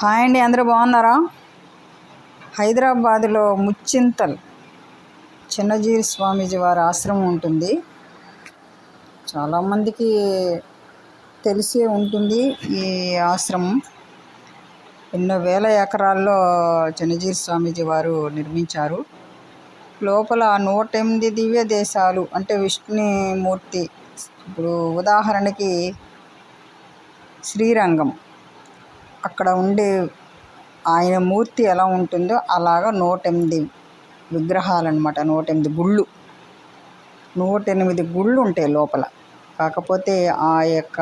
Hi అండి అందరూ బాగున్నారా? హైదరాబాద్లో ముచ్చింతల్ చిన్నజీవి స్వామీజీ వారి ఆశ్రమం ఉంటుంది. చాలామందికి తెలిసే ఉంటుంది ఈ ఆశ్రమం. ఎన్నో వేల ఎకరాల్లో చిన్నజీవి స్వామీజీ వారు నిర్మించారు. లోపల నూట ఎనిమిది దివ్య దేశాలు అంటే విష్ణుమూర్తి. ఇప్పుడు ఉదాహరణకి శ్రీరంగం. అక్కడ ఉండే ఆయన మూర్తి ఎలా ఉంటుందో అలాగా నూట ఎనిమిది విగ్రహాలు అనమాట నూట ఎనిమిది గుళ్ళు. నూట ఎనిమిది గుళ్ళు ఉంటాయి లోపల. కాకపోతే ఆ యొక్క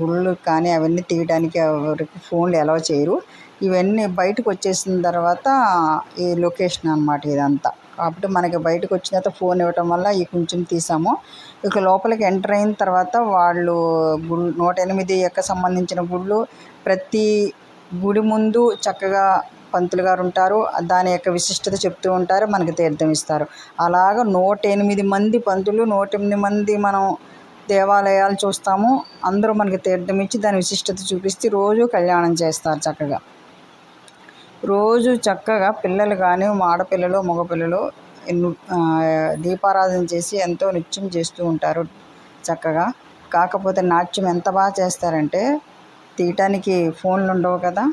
గుళ్ళు కానీ అవన్నీ తీయడానికి ఎవరికి ఫోన్లు అలౌ చేయరు. ఇవన్నీ బయటకు వచ్చేసిన తర్వాత ఈ లొకేషన్ అనమాట ఇదంతా. కాబట్టి మనకి బయటకు వచ్చిన తర్వాత ఫోన్ ఇవ్వటం వల్ల ఈ కొంచెం తీసాము. ఇక లోపలికి ఎంటర్ అయిన తర్వాత వాళ్ళు గుళ్ళు నూట ఎనిమిది యొక్క సంబంధించిన గుళ్ళు ప్రతి గుడి ముందు చక్కగా పంతులు గారు ఉంటారు. దాని యొక్క విశిష్టత చెప్తూ ఉంటారు. మనకి తీర్థం ఇస్తారు. అలాగ నూట ఎనిమిది మంది పంతులు నూట ఎనిమిది మంది మనం దేవాలయాలు చూస్తాము. అందరూ మనకి తీర్థం ఇచ్చి దాని విశిష్టత చూపిస్తే రోజు కళ్యాణం చేస్తారు చక్కగా. రోజు చక్కగా పిల్లలు కానీ ఆడపిల్లలు మగపిల్లలు దీపారాధన చేసి ఎంతో నృత్యం చేస్తూ ఉంటారు చక్కగా. కాకపోతే నాట్యం ఎంత బాగా చేస్తారంటే తీయటానికి ఫోన్లు ఉండవు కదా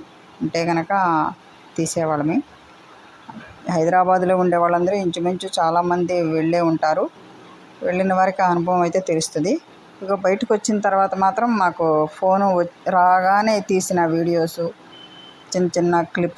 ఉంటే కనుక తీసేవాళ్ళమే. హైదరాబాద్లో ఉండే వాళ్ళందరూ ఇంచుమించు చాలామంది వెళ్ళే ఉంటారు. వెళ్ళిన వారికి ఆ అనుభవం అయితే తెలుస్తుంది. ఇక బయటకు వచ్చిన తర్వాత మాత్రం మాకు ఫోను రాగానే తీసిన వీడియోసు చిన్న చిన్న క్లిప్స్